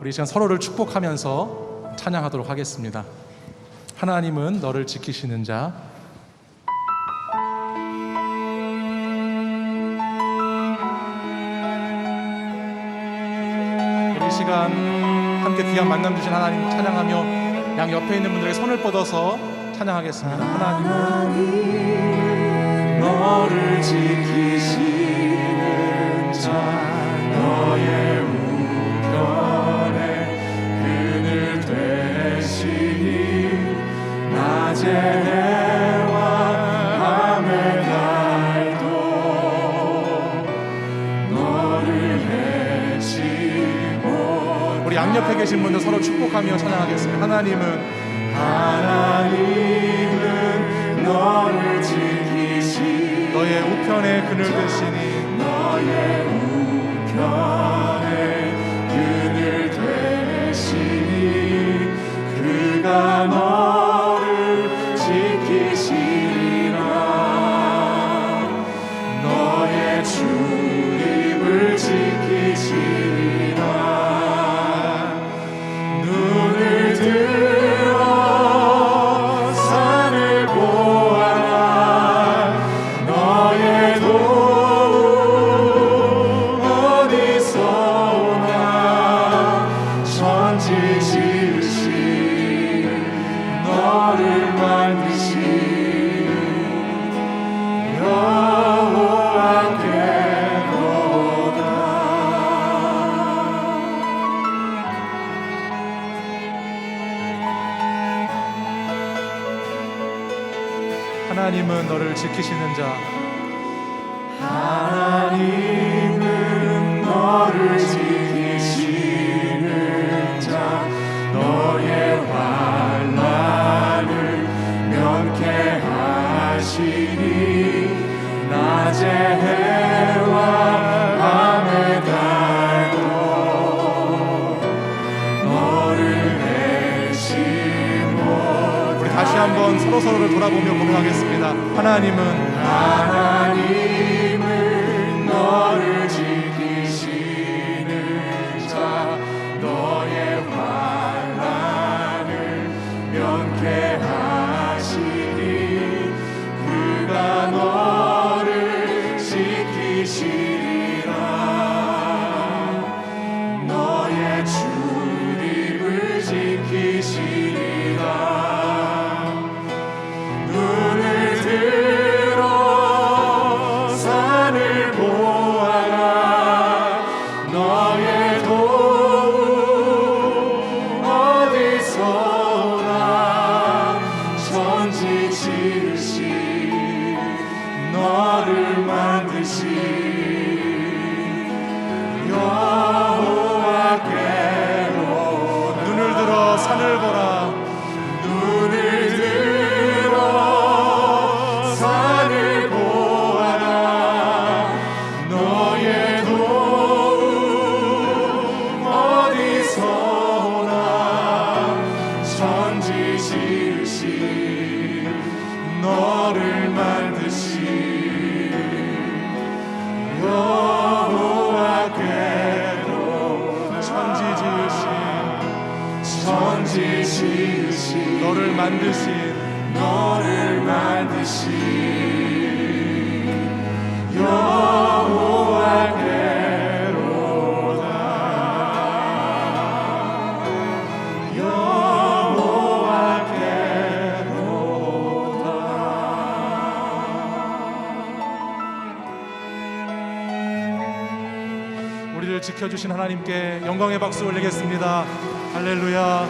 우리 이 시간 서로를 축복하면서 찬양하도록 하겠습니다. 하나님은 너를 지키시는 자. 이 시간 함께 귀한 만남 주신 하나님 찬양하며 양 옆에 있는 분들에게 손을 뻗어서 찬양하겠습니다. 하나님은 너를 지키시는 자 계신 분들 서로 축복하며 찬양하겠습니다. 하나님은 지키시는 자. 하나님은 너를 서로를 돌아보며 고백하겠습니다. 하나님은 하나님은 너를 지키 산을 보라 눈을 천지 지으신 너를 만드신 너를 만드신 여호와께로다 우리를 지켜주신 하나님께 영광의 박수 올리겠습니다. 할렐루야.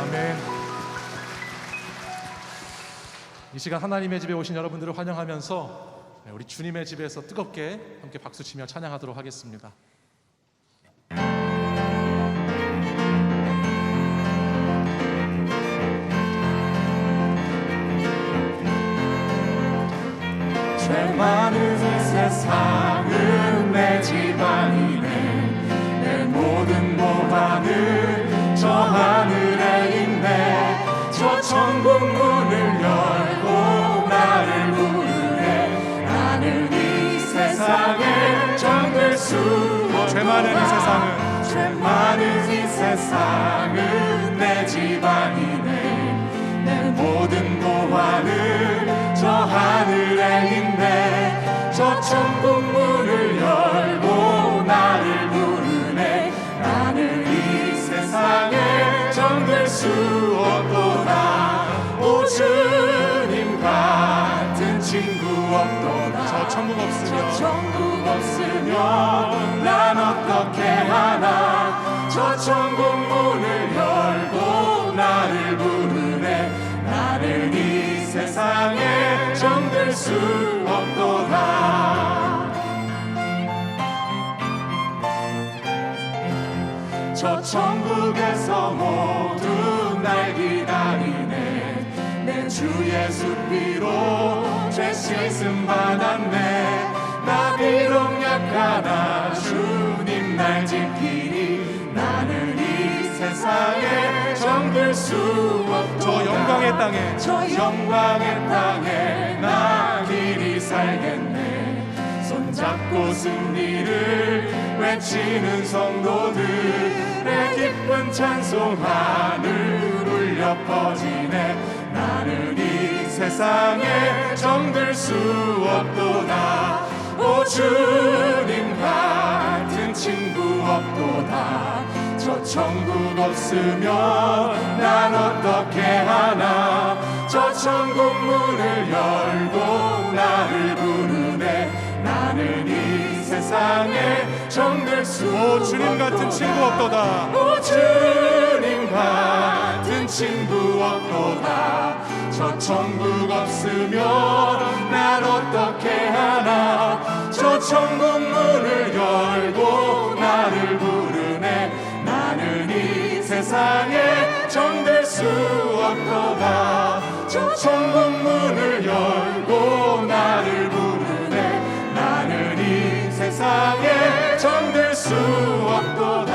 아멘. 이 시간 하나님의 집에 오신 여러분들을 환영하면서 우리 주님의 집에서 뜨겁게 함께 박수치며 찬양하도록 하겠습니다. 죄 많은 이 세상 많은 이 세상은 죄죄 많은 이 세상은 내 집안이네. 내 모든 보화는 저 하늘에 있네 저 천국 문을 열고 나를 부르네. 나는 이 세상에 정들 수 없도다. 오 주님 같은 친구 없도다. 저 천국 저 없으면 천국 없으면 난 어떻게 하나 저 천국 문을 열고 나를 부르네. 나는 이 세상에 정들 수 없도다. 저 천국에서 모두 날 기다리네. 내 주 예수 피로 죄 씻음 받았네. 나 비록 약하나 주님 날 지키니 나는 이 세상에 정들 수 없도다. 저 영광의 땅에 저 영광의 땅에 나 길이 살겠네. 손잡고 승리를 외치는 성도들의 기쁜 찬송 하늘 울려 퍼지네. 나는 이 세상에 정들 수 없도다. 오 주님 같은 친구 없도다. 저 천국 없으면 난 어떻게 하나? 저 천국 문을 열고 나를 부르네. 나는 이 세상에 정들 수오 주님 같은 친구 없도다. 오 주님 같은 친구 없도다. 저 천국 없으면 난 어떻게 하나? 저 천국 문을 열고 세상에 정들 수 없도다. 저 천국 문을 열고 나를 부르네. 나는 이 세상에 정들 수 없도다.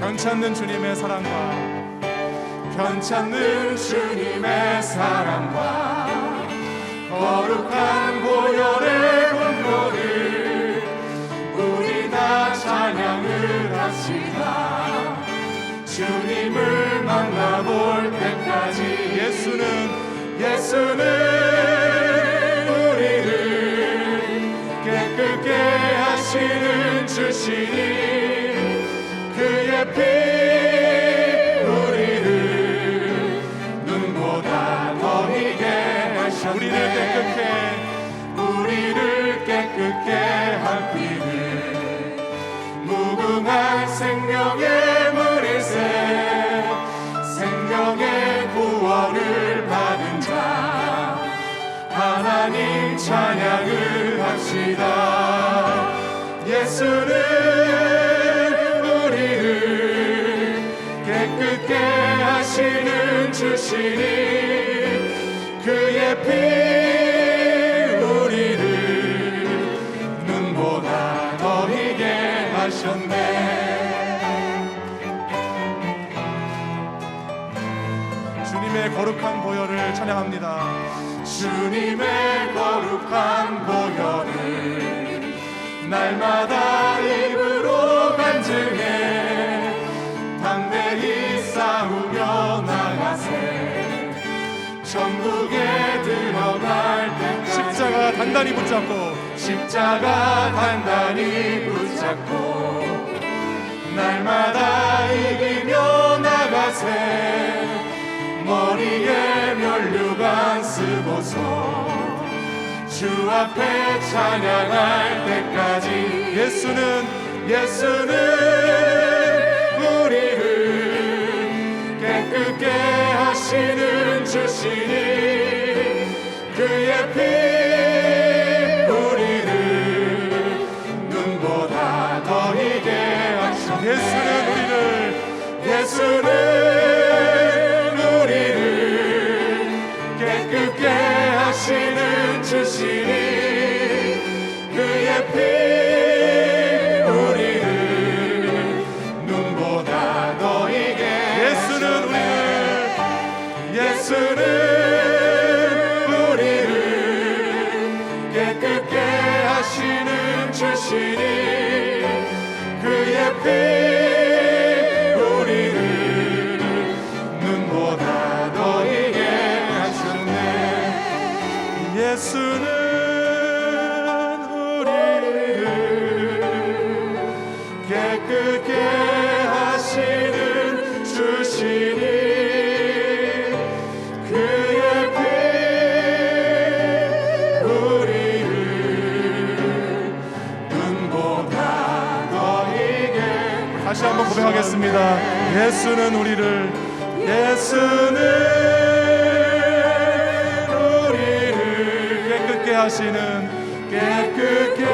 변찮는 주님의 사랑과 변찮는 주님의 사랑과 거룩한 우리 다 찬양을 합시다. 주님을 만나볼 때까지 예수는 예수는 우리를 깨끗게 하시는 주시니 그의 피 예수는 우리를 깨끗게 하시는 주시니 그의 피 우리를 눈보다 더 희게 하셨네. 주님의 거룩한 보혈을 찬양합니다. 주님의 거룩한 보혈을 날마다 입으로 간증해. 담대히 싸우며 나가세. 천국에 들어갈 때까지 십자가 단단히 붙잡고 십자가 단단히 붙잡고 날마다 이기며 나가세. 머리에 면류관 쓰고서 주 앞에 찬양할 때까지 예수는 예수는 우리를 깨끗게 하시는 주시니 그의 피 예수는 우리를 깨끗게 하시는 주시니 그의 피 우리를 눈보다 더 이게 하셨네. 예수는 우리를 깨끗게 하시는 주시니 고백하겠습니다. 예수는 우리를 예수는 우리를 깨끗게 하시는 깨끗게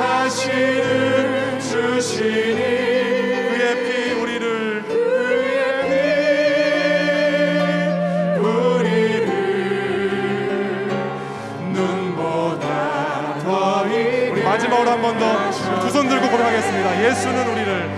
하시는 주시니 그의 피 우리를 그의 피 우리를 눈보다 더이 우리 마지막으로 한 번 더 두 손 들고 고백하겠습니다. 예수는 우리를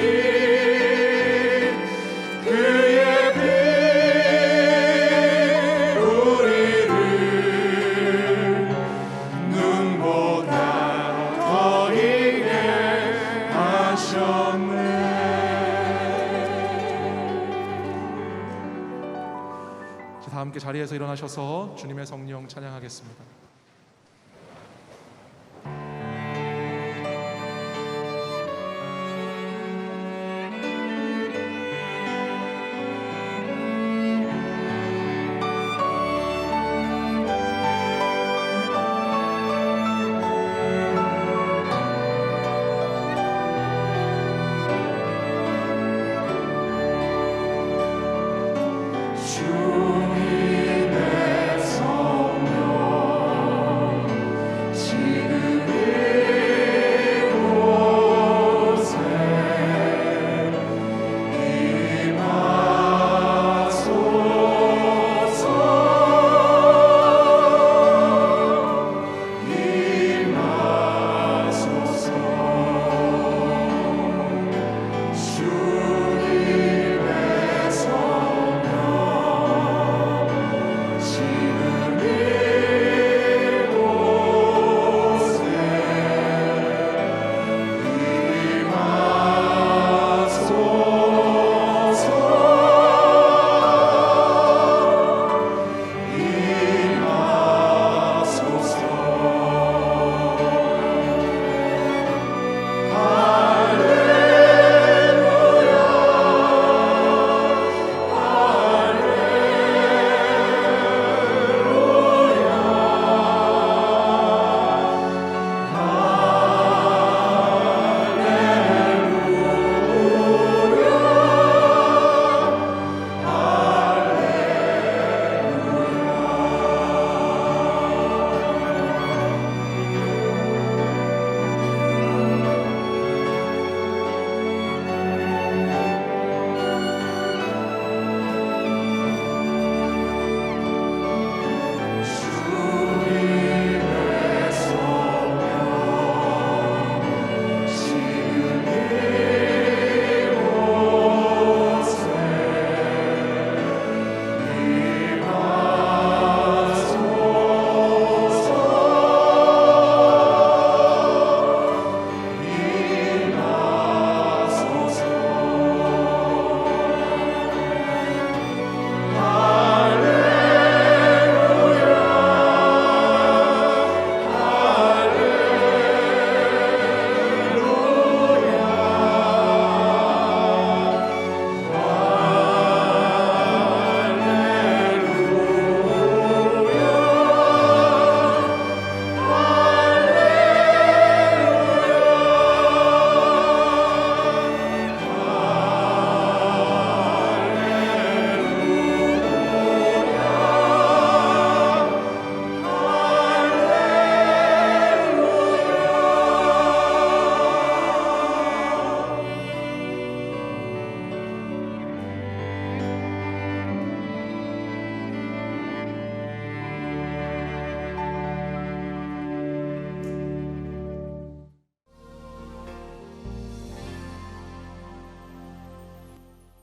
일어나셔서 주님의 성령 찬양하겠습니다.